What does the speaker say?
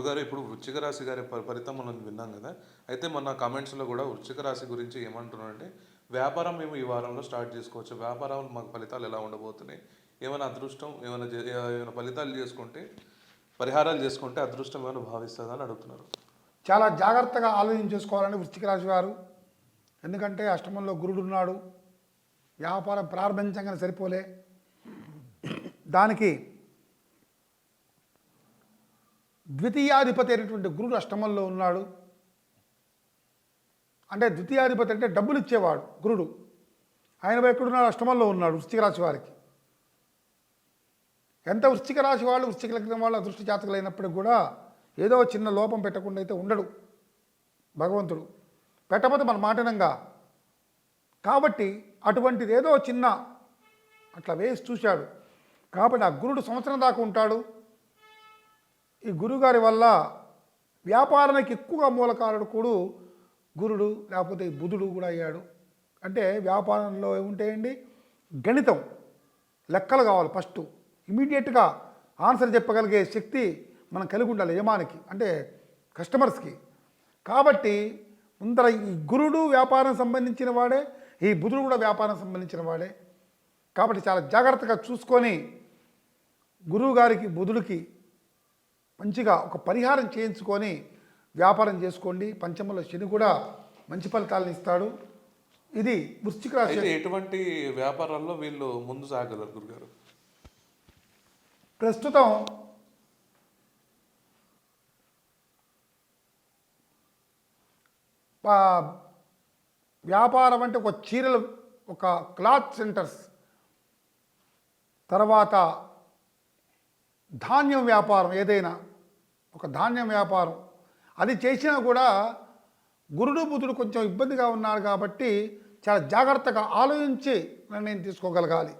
గురుగారు ఇప్పుడు వృశ్చిక రాశి గారి ఫలితం మనం విన్నాం కదా. అయితే మన కామెంట్స్లో కూడా వృశ్చిక రాశి గురించి ఏమంటున్నారంటే వ్యాపారం మేము ఈ వారంలో స్టార్ట్ చేసుకోవచ్చు. వ్యాపారం మాకు ఫలితాలు ఎలా ఉండబోతున్నాయి? ఏమైనా అదృష్టం ఏమైనా ఏమైనా ఫలితాలు చేసుకుంటే పరిహారాలు చేసుకుంటే అదృష్టం ఏమైనా భావిస్తుందా అని అడుగుతున్నారు. చాలా జాగ్రత్తగా ఆలోచన చేసుకోవాలని వృశ్చిక రాశి వారు. ఎందుకంటే అష్టమంలో గురుడు ఉన్నాడు. వ్యాపారం ప్రారంభించగానే సరిపోలే. దానికి ద్వితీయాధిపతి అయినటువంటి గురుడు అష్టమంలో ఉన్నాడు. అంటే ద్వితీయాధిపతి అంటే డబ్బులు ఇచ్చేవాడు గురుడు. ఆయన ఎక్కడున్నాడు అష్టమంలో ఉన్నాడు వృశ్చిక రాశి వారికి. ఎంత వృశ్చిక రాశి వాళ్ళు? వృశ్చిక లగ్నం వాళ్ళు అదృష్ట జాతకులు అయినప్పటికీ కూడా ఏదో చిన్న లోపం పెట్టకుండా అయితే ఉండడు భగవంతుడు. పెట్టకపోతే మన మాటనంగా కాబట్టి అటువంటిది ఏదో చిన్న అట్లా వేసి చూశాడు. కాబట్టి ఆ గురుడు సంవత్సరం దాకా ఉంటాడు. ఈ గురుగారి వల్ల వ్యాపారానికి ఎక్కువగా మూలకారుడు కూడా గురుడు లేకపోతే బుధుడు కూడా అయ్యాడు. అంటే వ్యాపారంలో ఏముంటాయండి? గణితం లెక్కలు కావాలి ఫస్ట్. ఇమీడియట్గా ఆన్సర్ చెప్పగలిగే శక్తి మనం కలిగి ఉండాలి యజమానికి అంటే కస్టమర్స్కి. కాబట్టి ముందర ఈ గురుడు వ్యాపారం సంబంధించిన వాడే ఈ బుధుడు కూడా వ్యాపారం సంబంధించిన వాడే. కాబట్టి చాలా జాగ్రత్తగా చూసుకొని గురువు గారికి బుధుడికి మంచిగా ఒక పరిహారం చేయించుకొని వ్యాపారం చేసుకోండి. పంచమంలో శని కూడా మంచి ఫలితాలను ఇస్తాడు. ఇది వృశ్చిక రాశి ఎటువంటి వ్యాపారాల్లో వీళ్ళు ముందు సాగలరు గురుగారు? ప్రస్తుతం వ్యాపారం అంటే ఒక చీరలు ఒక క్లాత్ సెంటర్స్ తర్వాత ధాన్యం వ్యాపారం ఏదైనా ఒక ధాన్యం వ్యాపారం. అది చేసినా కూడా గురుడు బుధుడు కొంచెం ఇబ్బందిగా ఉన్నాడు కాబట్టి చాలా జాగ్రత్తగా ఆలోచించి నిర్ణయం తీసుకోగలగాలి.